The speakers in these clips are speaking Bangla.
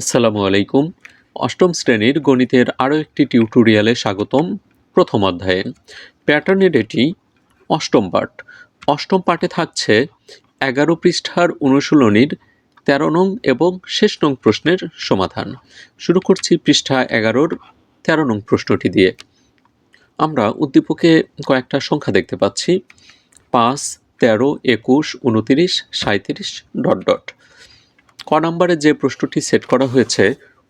আসসালামু আলাইকুম। অষ্টম শ্রেণির গণিতের আরও একটি টিউটোরিয়ালে স্বাগতম প্রথম অধ্যায়ে। প্যাটার্নের এটি অষ্টম পাঠ। অষ্টম পাঠে থাকছে এগারো পৃষ্ঠার অনুশীলনীর তেরো নং এবং শেষ নং প্রশ্নের সমাধান। শুরু করছি পৃষ্ঠা এগারোর তেরো নং প্রশ্নটি দিয়ে। আমরা উদ্দীপকে কয়েকটা সংখ্যা দেখতে পাচ্ছি। পাঁচ, তেরো, একুশ, উনতিরিশ সাঁত্রিশ ডট ডট। ক নম্বরে যে প্রশ্নটি সেট করা হয়েছে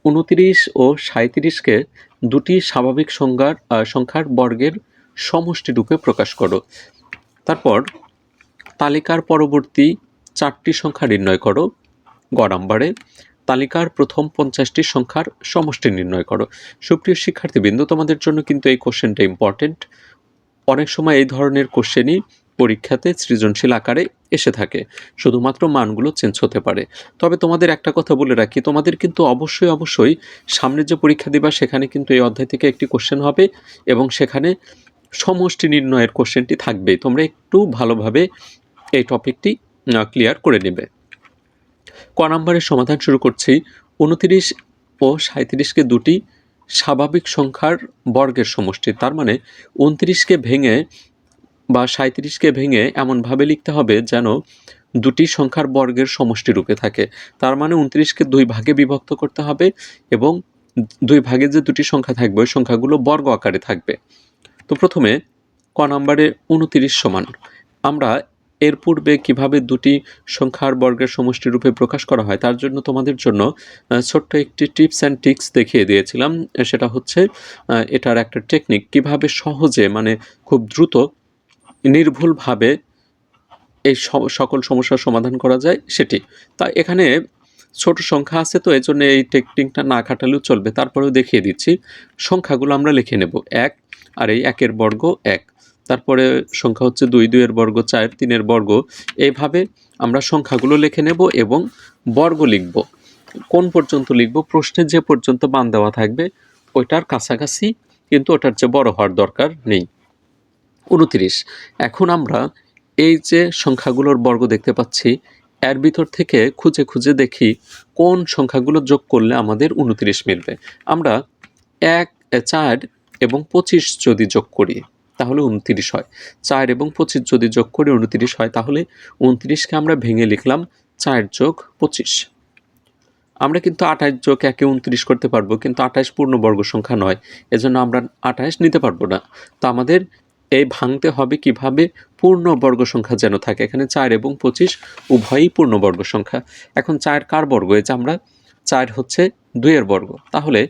উনতিরিশ ও সাঁত্রিশকে দুটি স্বাভাবিক আহ, সংখ্যার বর্গের সমষ্টি রূপে প্রকাশ করো। তারপর তালিকার পরবর্তী চারটি সংখ্যা নির্ণয় করো। গ নম্বরে তালিকার প্রথম পঞ্চাশটি সংখ্যার সমষ্টি নির্ণয় করো। সুপ্রিয় শিক্ষার্থীবৃন্দ তোমাদের জন্য কিন্তু এই কোশ্চেনটা ইম্পর্টেন্ট অনেক সময় এই ধরনের কোশ্চেনই পরীক্ষাতে সৃজনশীল আকারে এসে থাকে। শুধুমাত্র মানগুলো চেঞ্জ হতে পারে। তবে তোমাদের একটা কথা বলে রাখি, তোমাদের কিন্তু অবশ্যই অবশ্যই সামনে যে পরীক্ষা দিবা, সেখানে কিন্তু এই অধ্যায় থেকে একটি কোশ্চেন হবে এবং সেখানে সমষ্টি নির্ণয়ের কোশ্চেনটি থাকবেই। তোমরা একটু ভালোভাবে এই টপিকটি ক্লিয়ার করে নেবে। ক নম্বরের সমাধান শুরু করছি। উনতিরিশ ও সাঁত্রিশকে দুটি স্বাভাবিক সংখ্যার বর্গের সমষ্টি, তার মানে উনত্রিশকে ভেঙে বা সাঁত্রিশকে ভেঙে এমনভাবে লিখতে হবে যেন দুটি সংখ্যার বর্গের সমষ্টি রূপে থাকে। তার মানে উনত্রিশকে দুই ভাগে বিভক্ত করতে হবে এবং দুই ভাগে যে দুটি সংখ্যা থাকবে, ওই সংখ্যাগুলো বর্গ আকারে থাকবে। তো প্রথমে ক নম্বরে উনতিরিশ সমান। আমরা এর পূর্বে কীভাবে দুটি সংখ্যার বর্গের সমষ্টি রূপে প্রকাশ করা হয়, তার জন্য তোমাদের জন্য ছোট্ট একটি টিপস অ্যান্ড টিক্স দেখিয়ে দিয়েছিলাম। সেটা হচ্ছে এটার একটা টেকনিক কীভাবে সহজে মানে খুব দ্রুত নির্ভুলভাবে এই সকল সমস্যার সমাধান করা যায়, সেটি। তা এখানে ছোট সংখ্যা আছে, তো এজন্য এই টেকনিকটা না খাটালেও চলবে। তারপরেও দেখিয়ে দিচ্ছি। সংখ্যাগুলো আমরা লিখে নেব। এক আর এই একের বর্গ এক। তারপরে সংখ্যা হচ্ছে দুই, দুইয়ের বর্গ চার, তিনের বর্গ। এইভাবে আমরা সংখ্যাগুলো লিখে নেব এবং বর্গ লিখব। কোন পর্যন্ত লিখব? প্রশ্নে যে পর্যন্ত বান দেওয়া থাকবে, ওইটার কাছাকাছি কিন্তু ওটার চেয়ে বড় হওয়ার দরকার নেই। উনতিরিশ। এখন আমরা এই যে সংখ্যাগুলোর বর্গ দেখতে পাচ্ছি, এর ভিতর থেকে খুঁজে খুঁজে দেখি কোন সংখ্যাগুলো যোগ করলে আমাদের উনতিরিশ মিলবে। আমরা এক, চার এবং পঁচিশ যদি যোগ করি, তাহলে উনতিরিশ হয়। চার এবং পঁচিশ যদি যোগ করি, উনত্রিশ হয়, তাহলে উনতিরিশকে আমরা ভেঙে লিখলাম চার যোগ পঁচিশ। আমরা কিন্তু আঠাশ যোগ একে উনত্রিশ করতে পারব, কিন্তু আঠাশ পূর্ণবর্গ সংখ্যা নয়, এজন্য আমরা আঠাশ নিতে পারব না। তো আমাদের এই ভাঙতে হবে কীভাবে? পূর্ণবর্গ সংখ্যা যেন থাকে। এখানে চার এবং পঁচিশ, উভয়ই পূর্ণবর্গ সংখ্যা। এখন চার কার বর্গ? এই যে আমরা, চার হচ্ছে দুইয়ের বর্গ। তাহলে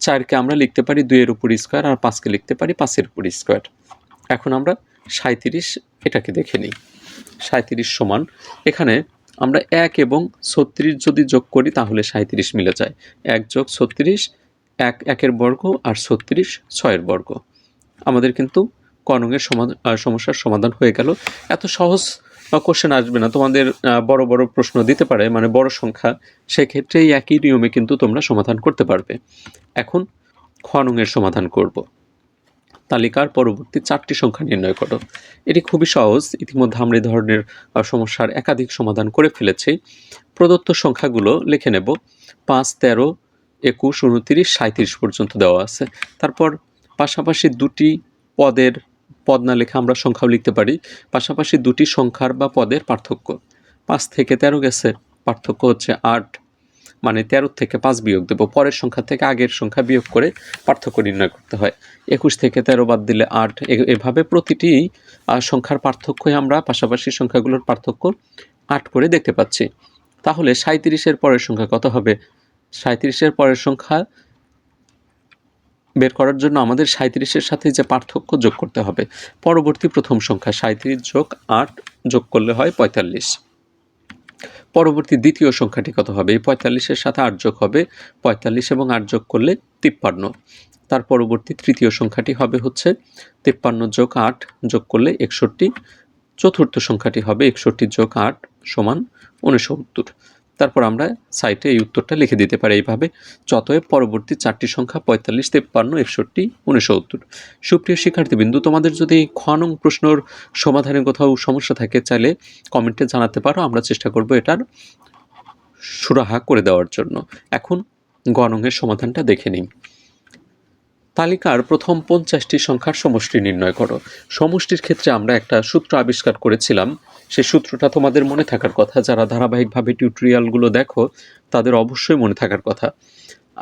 চারকে আমরা লিখতে পারি দুইয়ের উপর স্কোয়ার আর পাঁচকে লিখতে পারি পাঁচের উপর স্কোয়ার। এখন আমরা সাঁত্রিশ এটাকে দেখে নিই। সাঁত্রিশ সমান, এখানে আমরা এক এবং ছত্রিশ যদি যোগ করি তাহলে সাঁত্রিশ মিলে যায়। এক যোগ ছত্রিশ, এক একের বর্গ আর ছত্রিশ ছয়ের বর্গ। আমাদের কিন্তু সমাধান সমস্যার সমাধান হয়ে গেল। এত সহজ কোশ্চেন আসবে না। তোমাদের বড় বড় প্রশ্ন দিতে পারে মানে বড় সংখ্যা। সেক্ষেত্রে এই একই নিয়মে কিন্তু তোমরা সমাধান করতে পারবে। এখন খনঙের সমাধান করব। তালিকার পরবর্তী চারটি সংখ্যা নির্ণয় করো। এটি খুবই সহজ। ইতিমধ্যে আমরা এই ধরনের সমস্যার একাধিক সমাধান করে ফেলেছি। প্রদত্ত সংখ্যাগুলো লিখে নেব। পাঁচ, তেরো, একুশ, উনতিরিশ সাঁত্রিশ পর্যন্ত দেওয়া আছে। তারপর পাশাপাশি দুটি পদের পদ না লেখা আমরা সংখ্যাও লিখতে পারি। পাশাপাশি দুটি সংখ্যার বা পদের পার্থক্য। পাঁচ থেকে তেরো গেছে, পার্থক্য হচ্ছে আট। মানে তেরো থেকে পাঁচ বিয়োগ দেবো। পরের সংখ্যা থেকে আগের সংখ্যা বিয়োগ করে পার্থক্য নির্ণয় করতে হয়। একুশ থেকে তেরো বাদ দিলে আট। এভাবে প্রতিটি সংখ্যার পার্থক্যই আমরা পাশাপাশি সংখ্যাগুলোর পার্থক্য আট করে দেখতে পাচ্ছি। তাহলে সাঁত্রিশের পরের সংখ্যা কত হবে? সাঁত্রিশের পরের সংখ্যা বের করার জন্য আমাদের সাঁত্রিশের সাথে যে পার্থক্য যোগ করতে হবে। পরবর্তী প্রথম সংখ্যা সাঁত্রিশ যোগ আট যোগ করলে হয় পঁয়তাল্লিশ। পরবর্তী দ্বিতীয় সংখ্যাটি কত হবে? এই পঁয়তাল্লিশের সাথে আট যোগ হবে, পঁয়তাল্লিশ এবং আট যোগ করলে তিপ্পান্ন। তার পরবর্তী তৃতীয় সংখ্যাটি হবে হচ্ছে তিপ্পান্ন যোগ আট যোগ করলে একষট্টি। চতুর্থ সংখ্যাটি হবে একষট্টি যোগ আট সমান উনসত্তর তারপর আমরা সাইটে এই উত্তরটা লিখে দিতে পারি এইভাবে যতএব পরবর্তী চারটি সংখ্যা পঁয়তাল্লিশ, তেপ্পান্ন, একষট্টি উনসত্তর সুপ্রিয় শিক্ষার্থীবৃন্দু, তোমাদের যদি খ নং প্রশ্নর সমাধানের কোথাও সমস্যা থাকে, চাইলে কমেন্টে জানাতে পারো, আমরা চেষ্টা করব এটার সুরাহা করে দেওয়ার জন্য। এখন গণঙের সমাধানটা দেখে নিই। তালিকার প্রথম পঞ্চাশটি সংখ্যার সমষ্টি নির্ণয় করো। সমষ্টির ক্ষেত্রে আমরা একটা সূত্র আবিষ্কার করেছিলাম সেই সূত্রটা তোমাদের মনে থাকার কথা, যারা ধারাবাহিকভাবে টিউটোরিয়ালগুলো দেখো, তাদের অবশ্যই মনে থাকার কথা।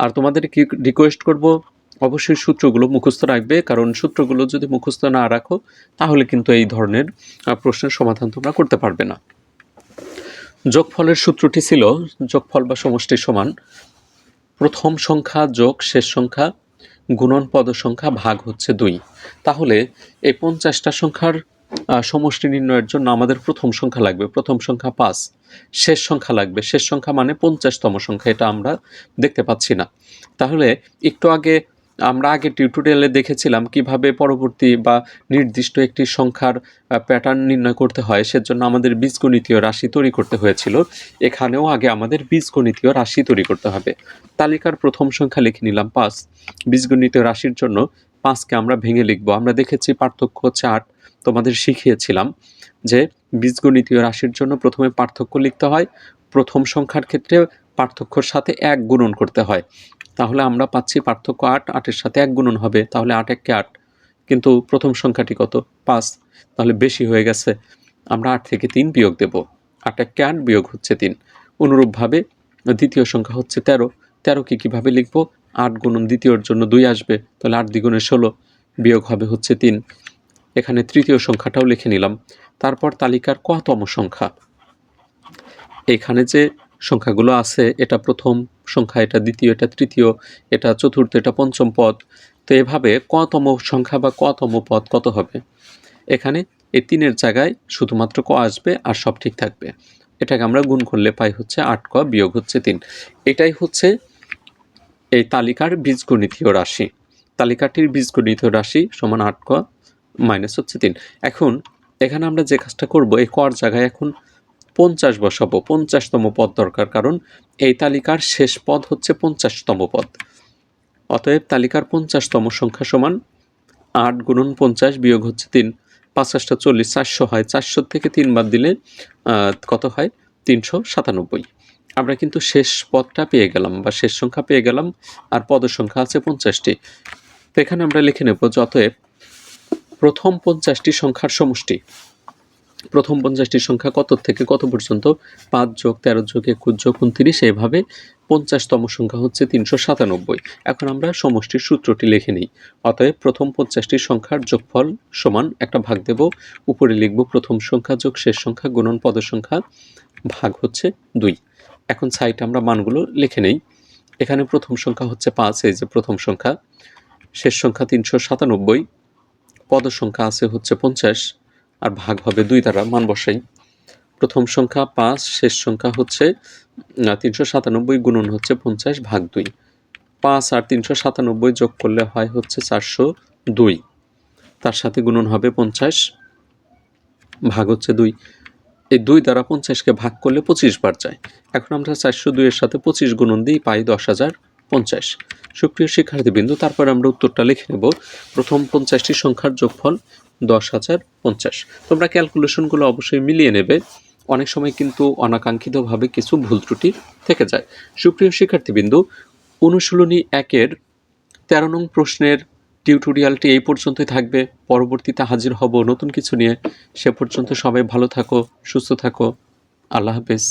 আর তোমাদের কি রিকোয়েস্ট করব? অবশ্যই সূত্রগুলো মুখস্থ রাখবে, কারণ সূত্রগুলো যদি মুখস্থ না রাখো, তাহলে কিন্তু এই ধরনের প্রশ্নের সমাধান তোমরা করতে পারবে না। যোগফলের সূত্রটি ছিল যোগফল বা সমষ্টি সমান প্রথম সংখ্যা যোগ শেষ সংখ্যা গুণন পদ সংখ্যা ভাগ হচ্ছে দুই। তাহলে এই পঞ্চাশটা সংখ্যার সমষ্টি নির্ণয়ের জন্য আমাদের প্রথম সংখ্যা লাগবে। প্রথম সংখ্যা পাঁচ, শেষ সংখ্যা লাগবে। শেষ সংখ্যা মানে পঞ্চাশতম সংখ্যা, এটা আমরা দেখতে পাচ্ছি না। তাহলে একটু আগে আমরা আগে টিউটোরিয়ালে দেখেছিলাম কীভাবে পরবর্তী বা নির্দিষ্ট একটি সংখ্যার প্যাটার্ন নির্ণয় করতে হয়। সেজন্য আমাদের বীজগণিতীয় রাশি তৈরি করতে হয়েছিল। এখানেও আগে আমাদের বীজগণিতীয় রাশি তৈরি করতে হবে। তালিকার প্রথম সংখ্যা লিখে নিলাম পাঁচ। বীজগণিতীয় রাশির জন্য পাঁচকে আমরা ভেঙে লিখব। আমরা দেখেছি পার্থক্য হচ্ছে আট। তোমাদের শিখিয়েছিলাম যে বীজগণিতীয় রাশির জন্য প্রথমে পার্থক্য লিখতে হয়, প্রথম সংখ্যার ক্ষেত্রে পার্থক্যর সাথে এক গুণন করতে হয়। তাহলে আমরা পাচ্ছি পার্থক্য আট, আটের সাথে এক গুণন হবে, তাহলে আট এককে আট। কিন্তু প্রথম সংখ্যাটি কত? পাঁচ। তাহলে বেশি হয়ে গেছে। আমরা আট থেকে তিন বিয়োগ দেব। আট এককে আট বিয়োগ হচ্ছে তিন। অনুরূপভাবে দ্বিতীয় সংখ্যা হচ্ছে তেরো। তেরোকে কীভাবে লিখব? আট গুণন দ্বিতীয়র জন্য দুই আসবে, তাহলে আট দ্বিগুণে ষোলো বিয়োগ হবে হচ্ছে তিন। এখানে তৃতীয় সংখ্যাটাও লিখে নিলাম। তারপর তালিকার কতম সংখ্যা? এখানে যে সংখ্যাগুলো আছে, এটা প্রথম সংখ্যা, এটা দ্বিতীয়, এটা তৃতীয়, এটা চতুর্থ, এটা পঞ্চম পদ। তো এভাবে কতম সংখ্যা বা কতম পদ কত হবে? এখানে এই তিনের জায়গায় শুধুমাত্র ক আসবে আর সব ঠিক থাকবে। এটাকে আমরা গুণ করলে পাই হচ্ছে আট ক বিয়োগ হচ্ছে তিন। এটাই হচ্ছে এই তালিকার বীজগণিতীয় রাশি। তালিকাটির বীজগণিতীয় রাশি সমান আট ক মাইনাস হচ্ছে তিন। এখন এখানে আমরা যে কাজটা করব, এই কর জায়গায় এখন পঞ্চাশ বসাবো। পঞ্চাশতম পদ দরকার, কারণ এই তালিকার শেষ পদ হচ্ছে পঞ্চাশতম পদ। অতএব তালিকার পঞ্চাশতম সংখ্যা সমান আট গুণন পঞ্চাশ বিয়োগ হচ্ছে তিন। পাঁচাশটা চল্লিশ, চারশো হয়। চারশো থেকে তিন বাদ দিলে কত হয়? তিনশো সাতানব্বই। আমরা কিন্তু শেষ পদটা পেয়ে গেলাম বা শেষ সংখ্যা পেয়ে গেলাম, আর পদের সংখ্যা আছে পঞ্চাশটি। তো এখানে আমরা লিখে নেব যে অতএব প্রথম পঞ্চাশটি সংখ্যার সমষ্টি। প্রথম পঞ্চাশটি সংখ্যা কত থেকে কত পর্যন্ত? পাঁচ যোগ তেরো যোগ একুশ যোগ উনত্রিশ, এভাবে পঞ্চাশতম সংখ্যা হচ্ছে তিনশো সাতানব্বই। এখন আমরা সমষ্টির সূত্রটি লিখে নিই। অতএব প্রথম পঞ্চাশটি সংখ্যার যোগফল সমান একটা ভাগ দেব। উপরে লিখব প্রথম সংখ্যা যোগ শেষ সংখ্যা গুণন পদের সংখ্যা ভাগ হচ্ছে দুই। এখন সাইটে আমরা মানগুলো লিখে নেই। এখানে প্রথম সংখ্যা হচ্ছে পাঁচ, এই যে প্রথম সংখ্যা। শেষ সংখ্যা তিনশো সাতানব্বই। পদ সংখ্যা আছে হচ্ছে পঞ্চাশ, আর ভাগ হবে দুই দ্বারা মান বসাই। প্রথম সংখ্যা পাঁচ, শেষ সংখ্যা হচ্ছে তিনশো সাতানব্বই গুণন হচ্ছে পঞ্চাশ ভাগ দুই। পাঁচ আর তিনশো সাতানব্বই যোগ করলে হয় হচ্ছে চারশো দুই। তার সাথে গুণন হবে পঞ্চাশ, ভাগ হচ্ছে দুই। এই দুই দ্বারা পঞ্চাশকে ভাগ করলে পঁচিশ বার যায়। এখন আমরা চারশো দুইয়ের সাথে পঁচিশ গুণন দিই, পাই দশ হাজার। পঞ্চাশ। সুপ্রিয় শিক্ষার্থীবৃন্দ, তারপর আমরা উত্তরটা লিখে নেব। প্রথম পঞ্চাশটি সংখ্যার যোগফল দশ হাজার পঞ্চাশ। তোমরা ক্যালকুলেশনগুলো অবশ্যই মিলিয়ে নেবে। অনেক সময় কিন্তু অনাকাঙ্ক্ষিতভাবে কিছু ভুল ত্রুটি থেকে যায়। সুপ্রিয় শিক্ষার্থীবৃন্দু, অনুশীলনী একের তেরো নং প্রশ্নের টিউটোরিয়ালটি এই পর্যন্তই থাকবে। পরবর্তীতে হাজির হব নতুন কিছু নিয়ে। সে পর্যন্ত সবাই ভালো থাকো, সুস্থ থাকো। আল্লাহ হাফেজ।